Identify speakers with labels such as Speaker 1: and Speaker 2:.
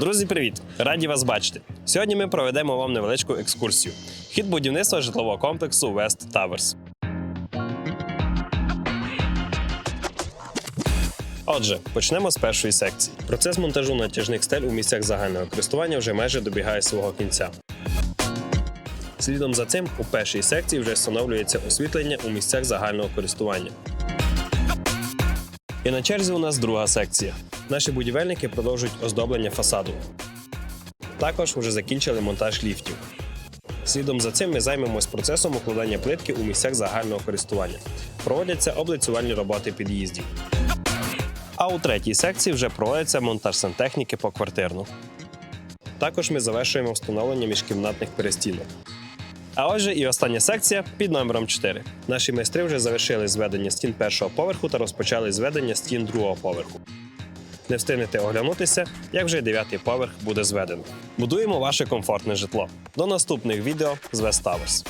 Speaker 1: Друзі, привіт! Раді вас бачити. Сьогодні ми проведемо вам невеличку екскурсію. Хід будівництва житлового комплексу West Towers. Отже, почнемо з першої секції. Процес монтажу натяжних стель у місцях загального користування вже майже добігає свого кінця. Слідом за цим у першій секції вже встановлюється освітлення у місцях загального користування. І на черзі у нас друга секція. Наші будівельники продовжують оздоблення фасаду. Також вже закінчили монтаж ліфтів. Слідом за цим ми займемось процесом укладання плитки у місцях загального користування. Проводяться облицювальні роботи під'їздів. А у третій секції вже проводиться монтаж сантехніки поквартирно. Також ми завершуємо встановлення міжкімнатних перестінок. А отже, і остання секція під номером 4. Наші майстри вже завершили зведення стін першого поверху та розпочали зведення стін другого поверху. Не встигнете оглянутися, як вже дев'ятий поверх буде зведено. Будуємо ваше комфортне житло. До наступних відео з West.